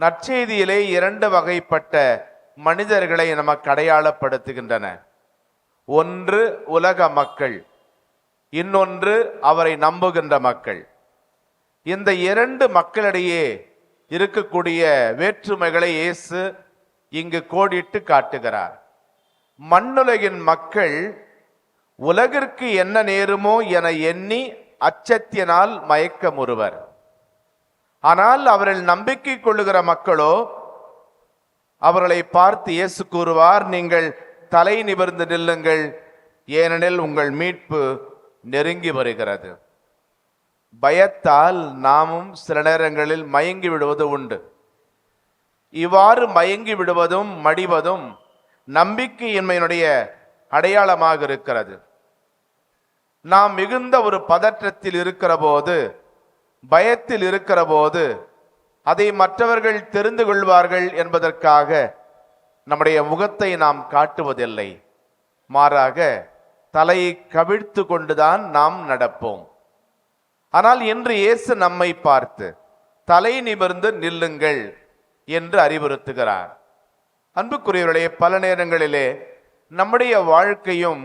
நற்செய்தியிலே இரண்டு வகைப்பட்ட மனிதர்களை நமக்கு அடையாளப்படுத்துகின்றன. ஒன்று உலக மக்கள் இன்னொன்று அவரை நம்புகின்ற மக்கள். இந்த இரண்டு மக்களிடையே இருக்கக்கூடிய வேற்றுமைகளை இயேசு இங்கு கோடிட்டு காட்டுகிறார். மண்ணுலகின் மக்கள் உலகிற்கு என்ன நேருமோ என எண்ணி அச்சத்தியனால் மயக்கமுறுவர் ஆனால் அவர்கள் நம்பிக்கை கொள்ளுகிற மக்களோ அவர்களை பார்த்து இயேசு கூறுவார் நீங்கள் தலை நிமிர்ந்து நில்லுங்கள் ஏனெனில் உங்கள் மீட்பு நெருங்கி வருகிறது. பயத்தால் நாமும் சில நேரங்களில் மயங்கி விடுவது உண்டு. இவ்வாறு மயங்கி விடுவதும் மடிவதும் நம்பிக்கையின்மையினுடைய அடையாளமாக இருக்கிறது. நாம் மிகுந்த ஒரு பதற்றத்தில் இருக்கிற போது பயத்தில் இருக்கிற போது அதை மற்றவர்கள் தெரிந்து கொள்வார்கள் என்பதற்காக நம்முடைய முகத்தை நாம் காட்டுவதில்லை. மாறாக தலையை கவிழ்த்து கொண்டுதான் நாம் நடப்போம். ஆனால் இன்று இயேசு நம்மை பார்த்து தலை நிமிர்ந்து நில்லுங்கள் என்று அறிவுறுத்துகிறார். அன்புக்குரியவர்களே பல நேரங்களிலே நம்முடைய வாழ்க்கையும்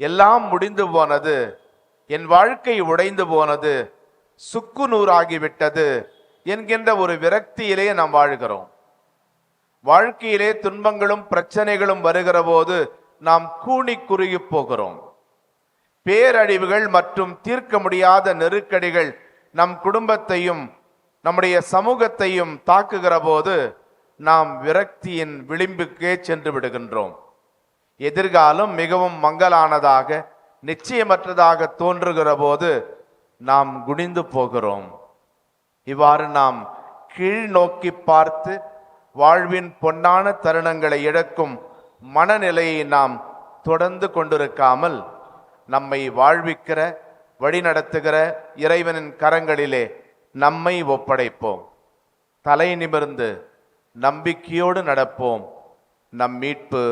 எல்லாம் முடிந்து போனது என் வாழ்க்கை உடைந்து போனது சுக்கு நூறாகிவிட்டது என்கின்ற ஒரு விரக்தியிலேயே நாம் வாழ்கிறோம். வாழ்க்கையிலே துன்பங்களும் பிரச்சனைகளும் வருகிற போது நாம் கூனி குறுகி போகிறோம். பேரழிவுகள் மற்றும் தீர்க்க முடியாத நெருக்கடிகள் நம் குடும்பத்தையும் நம்முடைய சமூகத்தையும் தாக்குகிற போது நாம் விரக்தியின் விளிம்புக்கே சென்று விடுகின்றோம். எதிர்காலம் மிகவும் மங்கலானதாக நிச்சயமற்றதாக தோன்றுகிற போது நாம் குனிந்து போகிறோம். இவ்வாறு நாம் கீழ் நோக்கி பார்த்து வாழ்வின் பொன்னான தருணங்களை இழக்கும் மனநிலையை நாம் தொடர்ந்து கொண்டிருக்காமல் நம்மை வாழ்விக்கிற வழிநடத்துகிற இறைவனின் கரங்களிலே நம்மை ஒப்படைப்போம். தலை நிமிர்ந்து நம்பிக்கையோடு நடப்போம். நம் மீட்பு